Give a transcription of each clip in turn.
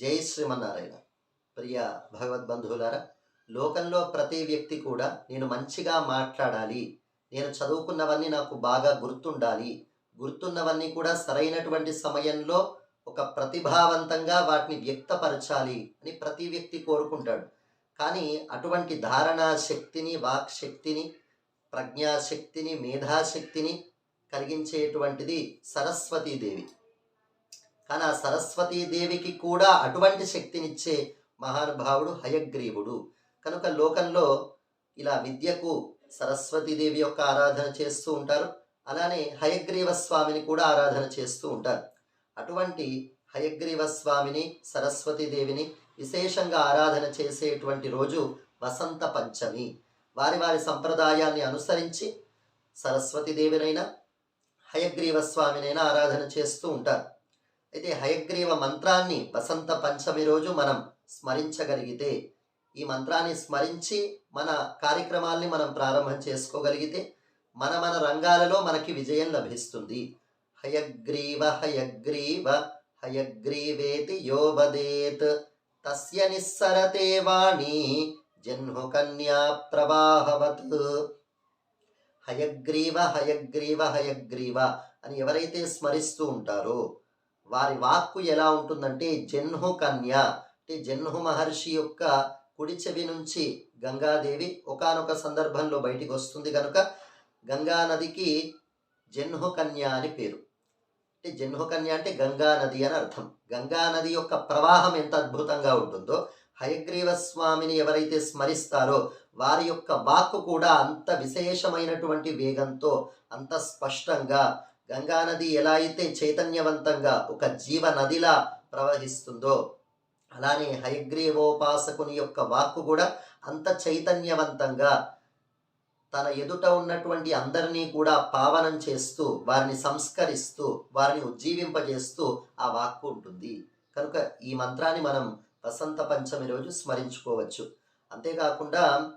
జై శ్రీమన్నారాయణ. ప్రియ భగవద్బంధువులారా లోకంలో ప్రతి వ్యక్తి కూడా నేను మంచిగా మాట్లాడాలి నేను చదువుకున్నవన్నీ నాకు బాగా గుర్తుండాలి గుర్తున్నవన్నీ కూడా సరైనటువంటి సమయంలో ఒక ప్రతిభావంతంగా వాటిని వ్యక్తపరచాలి అని ప్రతి వ్యక్తి కోరుకుంటాడు. కానీ అటువంటి ధారణా శక్తిని వాక్ శక్తిని ప్రజ్ఞాశక్తిని మేధాశక్తిని కలిగించేటువంటిది సరస్వతీదేవి. కానీ ఆ సరస్వతీదేవికి కూడా అటువంటి శక్తినిచ్చే మహానుభావుడు హయగ్రీవుడు. కనుక లోకంలో ఇలా విద్యకు సరస్వతీదేవి యొక్క ఆరాధన చేస్తూ ఉంటారు. అలానే హయగ్రీవ స్వామిని కూడా ఆరాధన చేస్తూ ఉంటారు. అటువంటి హయగ్రీవ స్వామిని సరస్వతీదేవిని విశేషంగా ఆరాధన చేసేటువంటి రోజు వసంత పంచమి. వారి వారి సంప్రదాయాన్ని అనుసరించి సరస్వతీదేవినైనా హయగ్రీవ స్వామినైనా ఆరాధన చేస్తూ ఉంటారు. అయితే హయగ్రీవ మంత్రాన్ని వసంత పంచమి రోజు మనం స్మరించగలిగితే ఈ మంత్రాన్ని స్మరించి మన కార్యక్రమాల్ని మనం ప్రారంభం చేసుకోగలిగితే మన మన రంగాలలో మనకి విజయం లభిస్తుంది. హయగ్రీవ హయగ్రీవ హయగ్రీవేతి యోవదేత్ తస్య నిస్సరతే వాణి జన్హు కన్యా ప్రవాహవత్. హయగ్రీవ హయగ్రీవ హయగ్రీవ అని ఎవరైతే స్మరిస్తూ ఉంటారో వారి వాక్కు ఎలా ఉంటుందంటే జన్హు కన్య. అంటే జన్హు మహర్షి యొక్క కుడి చెవి నుంచి గంగాదేవి ఒకానొక సందర్భంలో బయటికి వస్తుంది కనుక గంగా నదికి జన్హు కన్య అని పేరు. అంటే జన్హు కన్య అంటే గంగా నది అని అర్థం. గంగా నది యొక్క ప్రవాహం ఎంత అద్భుతంగా ఉంటుందో హయగ్రీవ స్వామిని ఎవరైతే స్మరిస్తారో వారి యొక్క వాక్కు కూడా అంత విశేషమైనటువంటి వేగంతో అంత స్పష్టంగా గంగా నది ఎలా అయితే చైతన్యవంతంగా ఒక జీవ నదిలా ప్రవహిస్తుందో అలానే హయగ్రీవోపాసకుని యొక్క వాక్కు కూడా అంత చైతన్యవంతంగా తన ఎదుట ఉన్నటువంటి అందరినీ కూడా పావనం చేస్తూ వారిని సంస్కరిస్తూ వారిని ఉజ్జీవింపజేస్తూ ఆ వాక్కు ఉంటుంది. కనుక ఈ మంత్రాన్ని మనం వసంత పంచమి రోజు స్మరించుకోవచ్చు. అంతేకాకుండా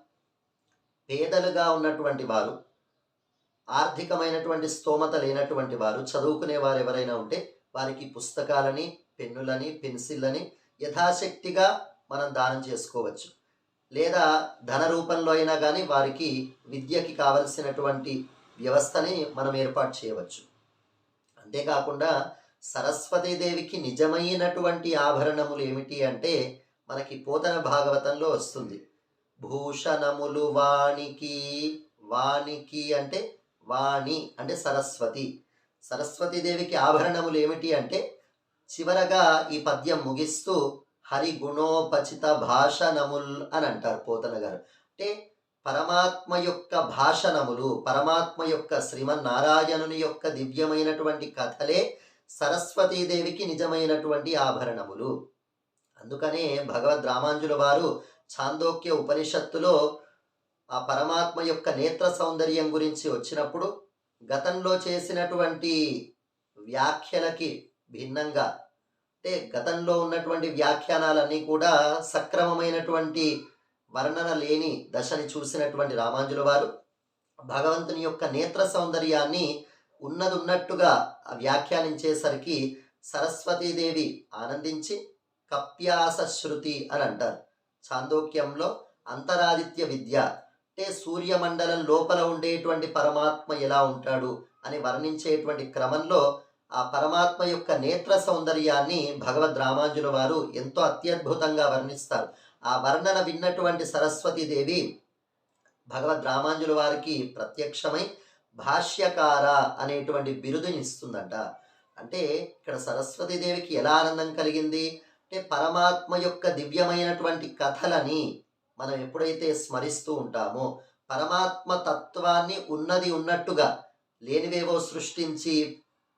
పేదలుగా ఉన్నటువంటి వారు ఆర్థికమైనటువంటి స్తోమత లేనటువంటి వారు చదువుకునే వారు ఎవరైనా ఉంటే వారికి పుస్తకాలని పెన్నులని పెన్సిళ్ళని యథాశక్తిగా మనం దానం చేసుకోవచ్చు. లేదా ధన రూపంలో అయినా కానీ వారికి విద్యకి కావలసినటువంటి వ్యవస్థని మనం ఏర్పాటు చేయవచ్చు. అంతేకాకుండా సరస్వతీదేవికి నిజమైనటువంటి ఆభరణములు ఏమిటి అంటే మనకి పోతన భాగవతంలో వస్తుంది. భూషణములు వాణికి వాణికి అంటే వాణి అంటే సరస్వతి. సరస్వతీదేవికి ఆభరణములు ఏమిటి అంటే చివరగా ఈ పద్యం ముగిస్తూ హరి గుణోపచిత భాషణముల్ అని అంటారు పోతన గారు. అంటే పరమాత్మ యొక్క భాషణములు పరమాత్మ యొక్క శ్రీమన్నారాయణుని యొక్క దివ్యమైనటువంటి కథలే సరస్వతీదేవికి నిజమైనటువంటి ఆభరణములు. అందుకనే భగవద్ రామాంజుల వారు ఛాందోక్య ఉపనిషత్తులో ఆ పరమాత్మ యొక్క నేత్ర సౌందర్యం గురించి వచ్చినప్పుడు గతంలో చేసినటువంటి వ్యాఖ్యలకి భిన్నంగా అంటే గతంలో ఉన్నటువంటి వ్యాఖ్యానాలన్నీ కూడా సక్రమమైనటువంటి వర్ణన లేని దశని చూసినటువంటి రామాంజుల వారు భగవంతుని యొక్క నేత్ర సౌందర్యాన్ని ఉన్నది ఉన్నట్టుగా ఆ వ్యాఖ్యానించేసరికి సరస్వతీదేవి ఆనందించి కప్యాస శృతి అని అంటారు. చాందోక్యంలో అంతరాదిత్య విద్య అంటే సూర్యమండలం లోపల ఉండేటువంటి పరమాత్మ ఎలా ఉంటాడు అని వర్ణించేటువంటి క్రమంలో ఆ పరమాత్మ యొక్క నేత్ర సౌందర్యాన్ని భగవద్ రామాంజుల వారు ఎంతో అత్యద్భుతంగా వర్ణిస్తారు. ఆ వర్ణన విన్నటువంటి సరస్వతీదేవి భగవద్ రామాంజుల వారికి ప్రత్యక్షమై భాష్యకార అనేటువంటి బిరుదుని ఇస్తుందంట. అంటే ఇక్కడ సరస్వతీదేవికి ఎలా ఆనందం కలిగింది? అంటే పరమాత్మ యొక్క దివ్యమైనటువంటి కథలని మనం ఎప్పుడైతే స్మరిస్తూ ఉంటామో పరమాత్మ తత్వాన్ని ఉన్నది ఉన్నట్టుగా లేనివేవో సృష్టించి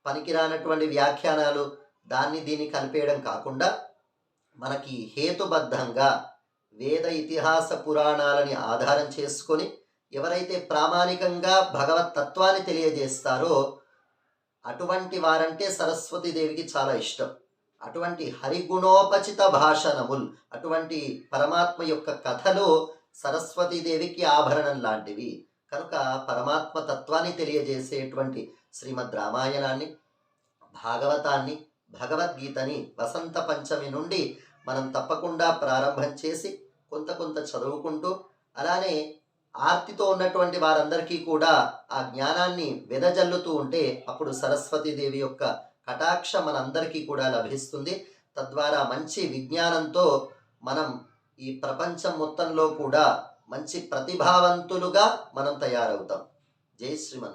పనికిరానటువంటి వ్యాఖ్యానాలు దాన్ని దీన్ని కలిపేయడం కాకుండా మనకి హేతుబద్ధంగా వేద ఇతిహాస పురాణాలని ఆధారం చేసుకొని ఎవరైతే ప్రామాణికంగా భగవత్ తత్వాన్ని తెలియజేస్తారో అటువంటి వారంటే సరస్వతీదేవికి చాలా ఇష్టం. అటువంటి హరిగుణోపచిత భాషణముల్ అటువంటి పరమాత్మ యొక్క కథలు సరస్వతీదేవికి ఆభరణం లాంటివి. కనుక పరమాత్మ తత్వాన్ని తెలియజేసేటువంటి శ్రీమద్ రామాయణాన్ని భాగవతాన్ని భగవద్గీతని వసంత పంచమి నుండి మనం తప్పకుండా ప్రారంభం చేసి కొంత కొంత చదువుకుంటూ అలానే ఆర్తితో ఉన్నటువంటి వారందరికీ కూడా ఆ జ్ఞానాన్ని వెదజల్లుతూ ఉంటే అప్పుడు సరస్వతీదేవి యొక్క కటాక్ష మనందరికీ కూడా లభిస్తుంది. తద్వారా మంచి విజ్ఞానంతో మనం ఈ ప్రపంచం మొత్తంలో కూడా మంచి ప్రతిభావంతులుగా మనం తయారవుతాం. జై శ్రీమన్